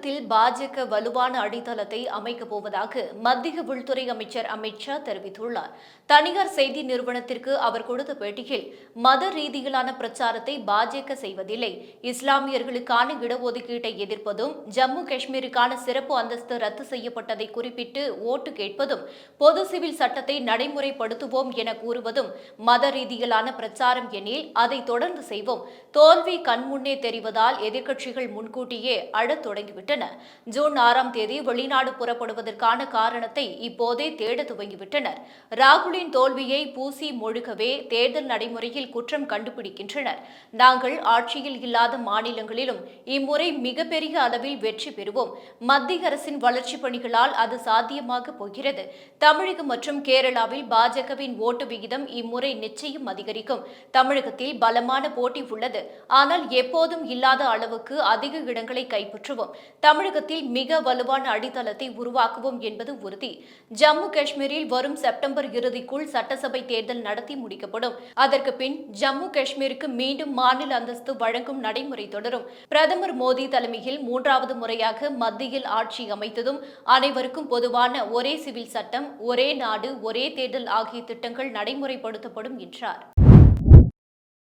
தமிழகத்தில் பாஜக வலுவான அடித்தளத்தை அமைக்கப் போவதாக மத்திய உள்துறை அமைச்சர் அமித் ஷா தெரிவித்துள்ளார். தனியார் செய்தி நிறுவனத்திற்கு அவர் கொடுத்த பேட்டியில் மத ரீதியிலான பிரச்சாரத்தை பாஜக செய்வதில்லை. இஸ்லாமியர்களுக்கான இடஒதுக்கீட்டை எதிர்ப்பதும் ஜம்மு காஷ்மீருக்கான சிறப்பு அந்தஸ்து ரத்து செய்யப்பட்டதை குறிப்பிட்டு ஓட்டு கேட்பதும் பொது சிவில் சட்டத்தை நடைமுறைப்படுத்துவோம் என கூறுவதும் மத ரீதியிலான பிரச்சாரம் எனில் அதை தொடர்ந்து செய்வோம். தோல்வி கண்முன்னே தெரிவதால் எதிர்க்கட்சிகள் முன்கூட்டியே அழத் தொடங்கிவிட்டது தொடங்கிவிட்டன ஜூன் ஆறாம் தேதி வெளிநாடு புறப்படுவதற்கான காரணத்தை இப்போதே தேட துவங்கிவிட்டனர். ராகுலின் தோல்வியை பூசி மொழுகவே தேர்தல் நடைமுறையில் குற்றம் கண்டுபிடிக்கின்றனர். நாங்கள் ஆட்சியில் இல்லாத மாநிலங்களிலும் இம்முறை மிகப்பெரிய அளவில் வெற்றி பெறுவோம். மத்திய அரசின் வளர்ச்சிப் பணிகளால் அது சாத்தியமாக போகிறது. தமிழகம் மற்றும் கேரளாவில் பாஜகவின் ஓட்டு விகிதம் இம்முறை நிச்சயம் அதிகரிக்கும். தமிழகத்தில் பலமான போட்டி உள்ளது. ஆனால் எப்போதும் இல்லாத அளவுக்கு அதிக இடங்களை கைப்பற்றுவோம். தமிழகத்தில் மிக வலுவான அடித்தளத்தை உருவாக்குவோம் என்பது உறுதி. ஜம்மு காஷ்மீரில் வரும் செப்டம்பர் இறுதிக்குள் சட்டசபை தேர்தல் நடத்தி முடிக்கப்படும். அதற்கு பின் ஜம்மு காஷ்மீருக்கு மீண்டும் மாநில அந்தஸ்து வழங்கும் நடைமுறை தொடரும். பிரதமர் மோடி தலைமையில் மூன்றாவது முறையாக மத்தியில் ஆட்சி அமைத்ததும் அனைவருக்கும் பொதுவான ஒரே சிவில் சட்டம் ஒரே நாடு ஒரே தேர்தல் ஆகிய திட்டங்கள் நடைமுறைப்படுத்தப்படும் என்றார்.